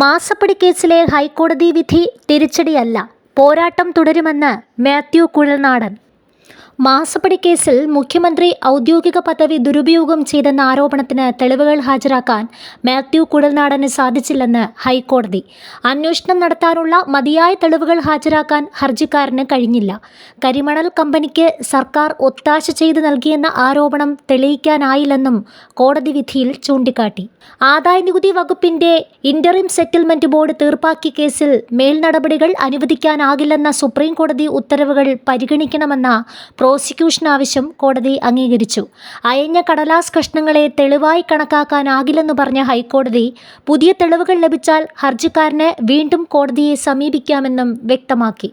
മാസപ്പടി കേസിലെ ഹൈക്കോടതി വിധി തിരിച്ചടിയല്ല. പോരാട്ടം തുടരുമെന്ന് മാത്യു കുഴൽനാടൻ. മാസപ്പടി കേസിൽ മുഖ്യമന്ത്രി ഔദ്യോഗിക പദവി ദുരുപയോഗം ചെയ്തെന്ന ആരോപണത്തിന് തെളിവുകൾ ഹാജരാക്കാൻ മാത്യു കുടൽനാടന് സാധിച്ചില്ലെന്ന് ഹൈക്കോടതി. അന്വേഷണം നടത്താനുള്ള മതിയായ തെളിവുകൾ ഹാജരാക്കാൻ ഹർജിക്കാരന് കഴിഞ്ഞില്ല. കരിമണൽ കമ്പനിക്ക് സർക്കാർ ഒത്താശ ചെയ്തു നൽകിയെന്ന ആരോപണം തെളിയിക്കാനായില്ലെന്നും കോടതി വിധിയിൽ ചൂണ്ടിക്കാട്ടി. ആദായ നികുതി വകുപ്പിന്റെ ഇന്ററിം സെറ്റിൽമെന്റ് ബോർഡ് തീർപ്പാക്കിയ കേസിൽ മേൽനടപടികൾ അനുവദിക്കാനാകില്ലെന്ന സുപ്രീം കോടതി ഉത്തരവുകൾ പരിഗണിക്കണമെന്ന പ്രോസിക്യൂഷൻ ആവശ്യം കോടതി അംഗീകരിച്ചു. അയഞ്ഞ കടലാസ് കഷ്ണങ്ങളെ തെളിവായി കണക്കാക്കാനാകില്ലെന്ന് പറഞ്ഞ ഹൈക്കോടതി പുതിയ തെളിവുകൾ ലഭിച്ചാൽ ഹർജിക്കാരന് വീണ്ടും കോടതിയെ സമീപിക്കാമെന്നും വ്യക്തമാക്കി.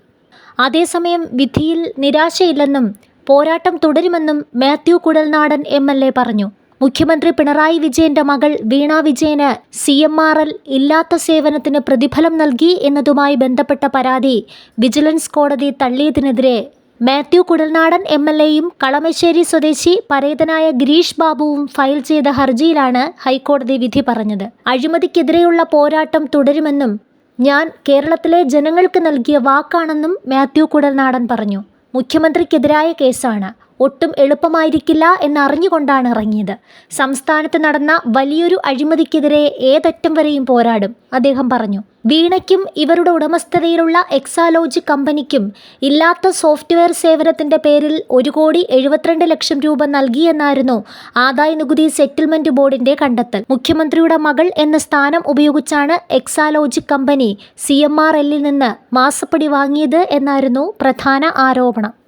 അതേസമയം വിധിയിൽ നിരാശയില്ലെന്നും പോരാട്ടം തുടരുമെന്നും Mathew Kuzhalnadan M L A പറഞ്ഞു. മുഖ്യമന്ത്രി പിണറായി വിജയന്റെ മകൾ വീണാ വിജയന് സി എം ആർ എൽ ഇല്ലാത്ത സേവനത്തിന് പ്രതിഫലം നൽകി എന്നതുമായി ബന്ധപ്പെട്ട പരാതി വിജിലൻസ് കോടതി തള്ളിയതിനെതിരെ മാത്യു കുടൽനാടൻ എം എൽ എയും കളമശ്ശേരി സ്വദേശി പരേതനായ ഗിരീഷ് ബാബുവും ഫയൽ ചെയ്ത ഹർജിയിലാണ് ഹൈക്കോടതി വിധി പറഞ്ഞത്. അഴിമതിക്കെതിരെയുള്ള പോരാട്ടം തുടരുമെന്നും ഞാൻ കേരളത്തിലെ ജനങ്ങൾക്ക് നൽകിയ വാക്കാണെന്നും മാത്യു കുടൽനാടൻ പറഞ്ഞു. മുഖ്യമന്ത്രിക്കെതിരായ കേസാണ്. ഒട്ടും എളുപ്പമായിരിക്കില്ല എന്നറിഞ്ഞുകൊണ്ടാണ് ഇറങ്ങിയത്. സംസ്ഥാനത്ത് നടന്ന വലിയൊരു അഴിമതിക്കെതിരെ ഏതറ്റം വരെയും പോരാടും അദ്ദേഹം പറഞ്ഞു. വീണയ്ക്കും ഇവരുടെ ഉടമസ്ഥതയിലുള്ള എക്സാലോജി കമ്പനിക്കും ഇല്ലാത്ത സോഫ്റ്റ്വെയർ സേവനത്തിന്റെ പേരിൽ ഒരു കോടി എഴുപത്തിരണ്ട് ലക്ഷം രൂപ നൽകിയെന്നായിരുന്നു ആദായ നികുതി സെറ്റിൽമെന്റ് ബോർഡിന്റെ കണ്ടെത്തൽ. മുഖ്യമന്ത്രിയുടെ മകൾ എന്ന സ്ഥാനം ഉപയോഗിച്ചാണ് Exalogic company C M R എല്ലിൽ നിന്ന് മാസപ്പടി വാങ്ങിയത് എന്നായിരുന്നു പ്രധാന ആരോപണം.